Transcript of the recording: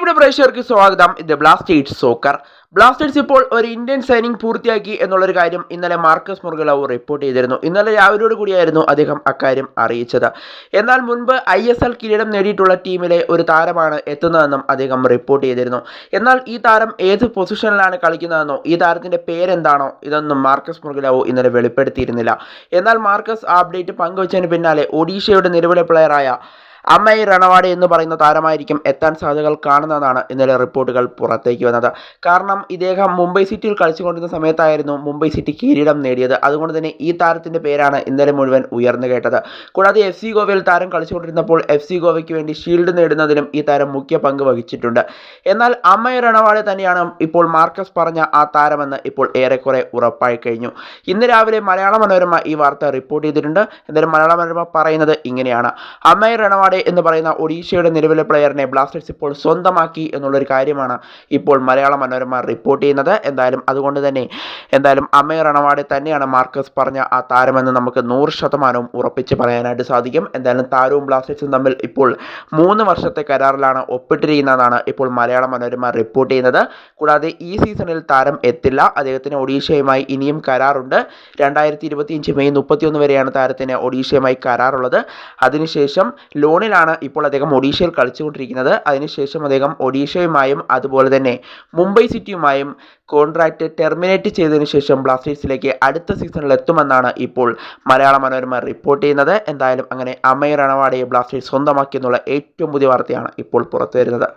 പ്രിയപ്പെട്ട പ്രേക്ഷകർക്ക് സ്വാഗതം. ഇത് ബ്ലാസ്റ്റേഴ്സ് സോക്കർ ബ്ലാസ്റ്റേഴ്സ് ഇപ്പോൾ ഒരു ഇന്ത്യൻ സൈനിങ് പൂർത്തിയാക്കി എന്നുള്ളൊരു കാര്യം ഇന്നലെ മാർക്കസ് മുർഗലാവ് റിപ്പോർട്ട് ചെയ്തിരുന്നു. ഇന്നലെ രാവിലെയോട് കൂടിയായിരുന്നു അദ്ദേഹം അക്കാര്യം അറിയിച്ചത്. എന്നാൽ മുൻപ് ഐ എസ് എൽ കിരീടം നേടിയിട്ടുള്ള ടീമിലെ ഒരു താരമാണ് എത്തുന്നതെന്നും അദ്ദേഹം റിപ്പോർട്ട് ചെയ്തിരുന്നു. എന്നാൽ ഈ താരം ഏത് പൊസിഷനിലാണ് കളിക്കുന്നതെന്നോ ഈ താരത്തിന്റെ പേരെന്താണോ ഇതൊന്നും മാർക്കസ് മുർഗലാവോ ഇന്നലെ വെളിപ്പെടുത്തിയിരുന്നില്ല. എന്നാൽ മാർക്കസ് അപ്ഡേറ്റ് പങ്കുവച്ചതിന് പിന്നാലെ ഒഡീഷയുടെ നിലവിലെ പ്ലെയറായ അമ്മയ് റണവാട് എന്ന് പറയുന്ന താരമായിരിക്കും എത്താൻ സാധ്യതകൾ കാണുന്നതാണ് ഇന്നലെ റിപ്പോർട്ടുകൾ പുറത്തേക്ക് വന്നത്. കാരണം ഇദ്ദേഹം മുംബൈ സിറ്റിയിൽ കളിച്ചുകൊണ്ടിരുന്ന സമയത്തായിരുന്നു മുംബൈ സിറ്റി കിരീടം നേടിയത്. അതുകൊണ്ട് തന്നെ ഈ താരത്തിന്റെ പേരാണ് ഇന്നലെ മുഴുവൻ ഉയർന്നു കേട്ടത്. കൂടാതെ എഫ് സി ഗോവയിൽ താരം കളിച്ചുകൊണ്ടിരുന്നപ്പോൾ എഫ് സി ഗോവയ്ക്ക് വേണ്ടി ഷീൽഡ് നേടുന്നതിലും ഈ താരം മുഖ്യ പങ്ക് വഹിച്ചിട്ടുണ്ട്. എന്നാൽ അമ്മയ് റണവാഡെ തന്നെയാണ് ഇപ്പോൾ മാർക്കസ് പറഞ്ഞ ആ താരമെന്ന് ഇപ്പോൾ ഏറെക്കുറെ ഉറപ്പായി കഴിഞ്ഞു. ഇന്ന് രാവിലെ മലയാള മനോരമ ഈ വാർത്ത റിപ്പോർട്ട് ചെയ്തിട്ടുണ്ട്. എന്തായാലും മലയാള മനോരമ പറയുന്നത് ഇങ്ങനെയാണ്. അമ്മയ് റണവാഡെ എന്ന് പറയുന്ന ഒഡീഷയുടെ നിലവിലെ പ്ലെയറിനെ ബ്ലാസ്റ്റേഴ്സ് ഇപ്പോൾ സ്വന്തമാക്കി എന്നുള്ളൊരു കാര്യമാണ് ഇപ്പോൾ മലയാള മനോരമ റിപ്പോർട്ട് ചെയ്യുന്നത്. എന്തായാലും അതുകൊണ്ട് തന്നെ എന്തായാലും അമ്മയ് റണവാടെ തന്നെയാണ് മാർക്കസ് പറഞ്ഞ ആ താരമെന്ന് നമുക്ക് നൂറ് ശതമാനവും ഉറപ്പിച്ച് പറയാനായിട്ട് സാധിക്കും. എന്തായാലും താരവും ബ്ലാസ്റ്റേഴ്സും തമ്മിൽ ഇപ്പോൾ മൂന്ന് വർഷത്തെ കരാറിലാണ് ഒപ്പിട്ടിരിക്കുന്നതാണ് ഇപ്പോൾ മലയാള മനോരമ റിപ്പോർട്ട് ചെയ്യുന്നത്. കൂടാതെ ഈ സീസണിൽ താരം എത്തില്ല. അദ്ദേഹത്തിന് ഒഡീഷയുമായി ഇനിയും കരാറുണ്ട്. രണ്ടായിരത്തി ഇരുപത്തിയഞ്ച് മെയ് മുപ്പത്തിയൊന്ന് വരെയാണ് താരത്തിന് ഒഡീഷയുമായി കരാറുള്ളത്. അതിനുശേഷം ലോണിലാണ് ഇപ്പോൾ അദ്ദേഹം ഒഡീഷയിൽ കളിച്ചുകൊണ്ടിരിക്കുന്നത്. അതിനുശേഷം അദ്ദേഹം ഒഡീഷയുമായും അതുപോലെ തന്നെ മുംബൈ സിറ്റിയുമായും കോൺട്രാക്റ്റ് ടെർമിനേറ്റ് ചെയ്തതിനു ശേഷം ബ്ലാസ്റ്റേഴ്സിലേക്ക് അടുത്ത സീസണിൽ എത്തുമെന്നാണ് ഇപ്പോൾ മലയാള മനോരമ റിപ്പോർട്ട് ചെയ്യുന്നത്. എന്തായാലും അങ്ങനെ അമയർ റണവാഡയെ ബ്ലാസ്റ്റേഴ്സ് സ്വന്തമാക്കിയെന്നുള്ള ഏറ്റവും പുതിയ വാർത്തയാണ് ഇപ്പോൾ പുറത്തു വരുന്നത്